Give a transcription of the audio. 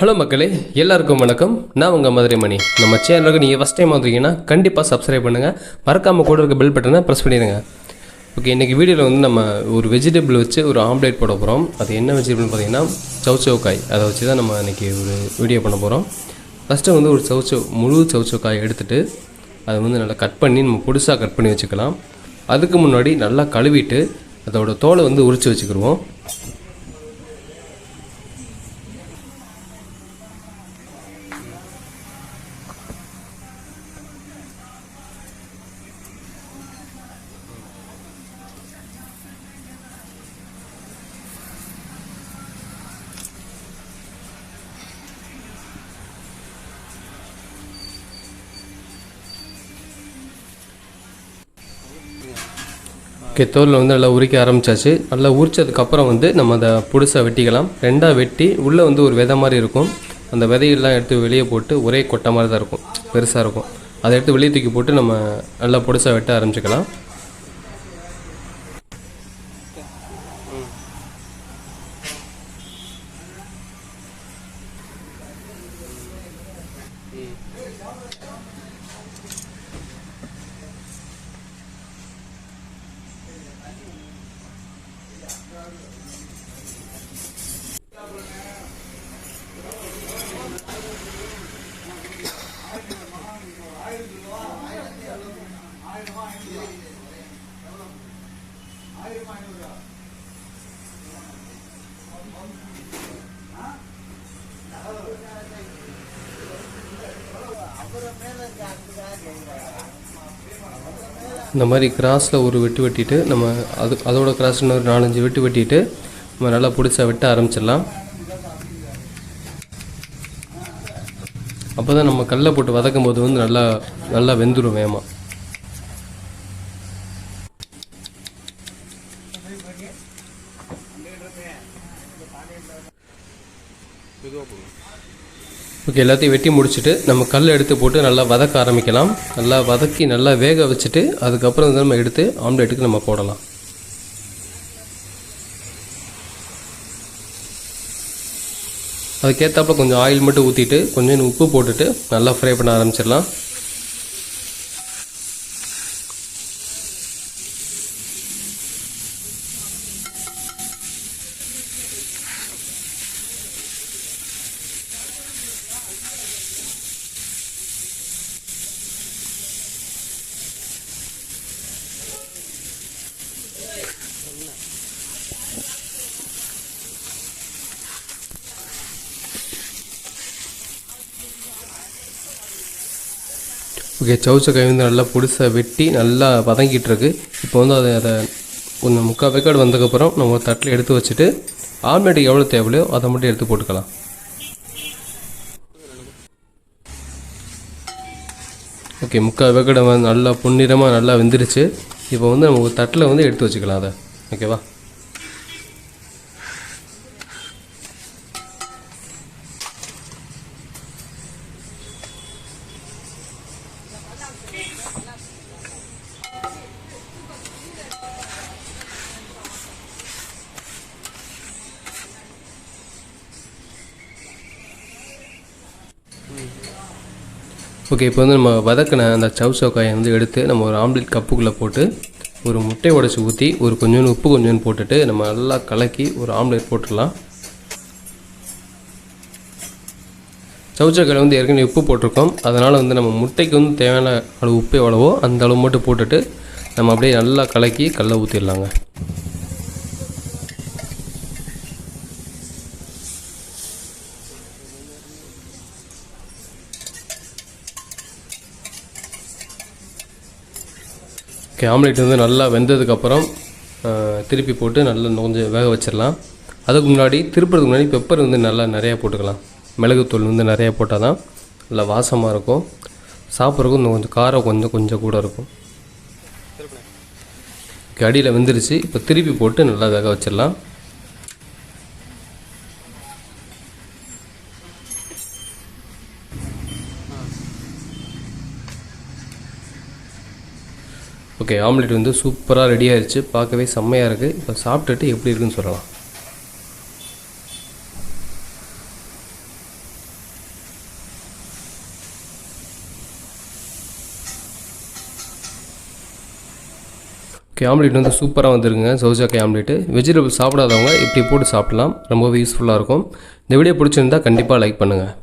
Hello மக்களே. எல்லாருக்கும் வணக்கம். நான் உங்கள் மதுரை மணி நம்ம சேனலுக்கு நீங்கள் ஃபஸ்ட் டைம் வந்திருக்கீங்கன்னா கண்டிப்பாக சப்ஸ்கிரைப் பண்ணுங்கள் மறக்காமல் கூட இருக்க பெல் பட்டனை ப்ரெஸ் பண்ணிடுங்க. ஓகே இன்றைக்கி வீடியோவில் வந்து நம்ம ஒரு வெஜிடபிள் வச்சு ஒரு ஆம்லேட் போட போகிறோம் அது என்ன வெஜிடபிள்னு பார்த்தீங்கன்னா சவுச்சவுக்காய் அதை வச்சு தான் நம்ம இன்றைக்கி ஒரு வீடியோ பண்ண போகிறோம் ஃபஸ்ட்டு வந்து ஒரு சவுச்சவ் முழு சவுச்சவுக்காய் எடுத்துகிட்டு அதை வந்து நல்லா கட் பண்ணி நம்ம புதுசாக கட் பண்ணி வச்சுக்கலாம். அதுக்கு முன்னாடி நல்லா கழுவிட்டு அதோட தோலை வந்து உரித்து வச்சுக்கிடுவோம் ஓகே தோலில் வந்து நல்லா உரிக்க ஆரம்பிச்சாச்சு. நல்லா உரிச்சதுக்கப்புறம் வந்து நம்ம அதை புதுசாக வெட்டிக்கலாம். ரெண்டாக வெட்டி உள்ளே வந்து ஒரு விதை மாதிரி இருக்கும். அந்த விதையெல்லாம் எடுத்து வெளியே போட்டு ஒரே கொட்டை மாதிரி தான் இருக்கும். பெருசாக இருக்கும். அதை எடுத்து வெளியே தூக்கி போட்டு நம்ம நல்லா புதுசாக வெட்ட ஆரம்பிச்சுக்கலாம். இந்த மாதிரி கிராஸில் ஒரு வெட்டு வெட்டிட்டு நம்ம அது அதோட கிராஸ் இன்னொரு நாலஞ்சு வெட்டு வெட்டிட்டு நம்ம நல்லா பிடிச்சா வெட்ட ஆரம்பிச்சிடலாம். அப்போ தான் நம்ம கல்லை போட்டு வதக்கும் போது வந்து நல்லா நல்லா வெந்துடும் வேகமாக ஓகே எல்லாத்தையும் வெட்டி முடிச்சுட்டு நம்ம கல் எடுத்து போட்டு நல்லா வதக்க ஆரம்பிக்கலாம். நல்லா வதக்கி நல்லா வேக வச்சுட்டு அதுக்கப்புறம் வந்து நம்ம எடுத்து ஆம்லேட்டுக்கு நம்ம போடலாம். அதுக்கேற்றாப்புல கொஞ்சம் ஆயில் மட்டும் ஊற்றிட்டு கொஞ்சம் உப்பு போட்டுட்டு நல்லா ஃப்ரை பண்ண ஆரம்பிச்சிடலாம். ஓகே சவுச்சக்காய் வந்து நல்லா புதுசாக வெட்டி நல்லா வதங்கிட்டு இருக்கு இப்போ வந்து அதை அதை கொஞ்சம் முக்கால் வேக்காடு வந்ததுக்கப்புறம் நம்ம ஒரு தட்டில் எடுத்து வச்சுட்டு ஆம்லேட்டுக்கு எவ்வளோ தேவையோ அதை மட்டும் எடுத்து போட்டுக்கலாம். ஓகே முக்கால் வேக்காடு வந்து நல்லா பொன்னிறமாக நல்லா வெந்துருச்சு. இப்போ வந்து நம்ம ஒரு தட்டில் வந்து எடுத்து வச்சுக்கலாம் அதை. ஓகேவா? ஓகே இப்போ வந்து நம்ம வதக்கின அந்த சவுச்சவுக்காயை வந்து எடுத்து நம்ம ஒரு ஆம்லேட் கப்புக்குள்ளே போட்டு ஒரு முட்டை உடச்சி ஊற்றி ஒரு கொஞ்சோண்டு உப்பு கொஞ்சோண்டு போட்டுட்டு நம்ம நல்லா கலக்கி ஒரு ஆம்லேட் போட்டுடலாம். சவுச்சக்காயில் வந்து ஏற்கனவே உப்பு போட்டிருக்கோம். அதனால் வந்து நம்ம முட்டைக்கு வந்து தேவையான அளவு உப்பு எவ்வளவோ அந்த அளவு மட்டும் போட்டுட்டு நம்ம அப்படியே நல்லா கலக்கி கல்லை ஊற்றிடலாங்க ஓகே ஆம்லேட் வந்து நல்லா வெந்ததுக்கப்புறம் திருப்பி போட்டு நல்லா கொஞ்சம் வேக வச்சிடலாம் அதுக்கு முன்னாடி திருப்புறதுக்கு முன்னாடி பெப்பர் வந்து நல்லா நிறையா போட்டுக்கலாம். மிளகுத்தூள் வந்து நிறையா போட்டால் தான் நல்லா வாசமாக இருக்கும். சாப்பிட்றதுக்கும் இன்னும் கொஞ்சம் காரம் கொஞ்சம் கொஞ்சம் கூட இருக்கும். அடியில் வெந்துருச்சு. இப்போ திருப்பி போட்டு நல்லா வேக வச்சிடலாம் ஓகே ஆம்லெட் வந்து சூப்பராக ரெடி ஆயிடுச்சு பார்க்கவே செம்மையாக இருக்குது இப்போ சாப்பிட்டுட்டு எப்படி இருக்குன்னு சொல்லலாம். ஓகே ஆம்லேட் வந்து சூப்பராக வந்துருங்க சௌஜாக்கை ஆம்லேட்டு வெஜிடபிள் சாப்பிடாதவங்க இப்படி போட்டு சாப்பிடலாம். ரொம்பவே யூஸ்ஃபுல்லாக இருக்கும். இந்த வீடியோ பிடிச்சிருந்தா கண்டிப்பாக லைக் பண்ணுங்கள்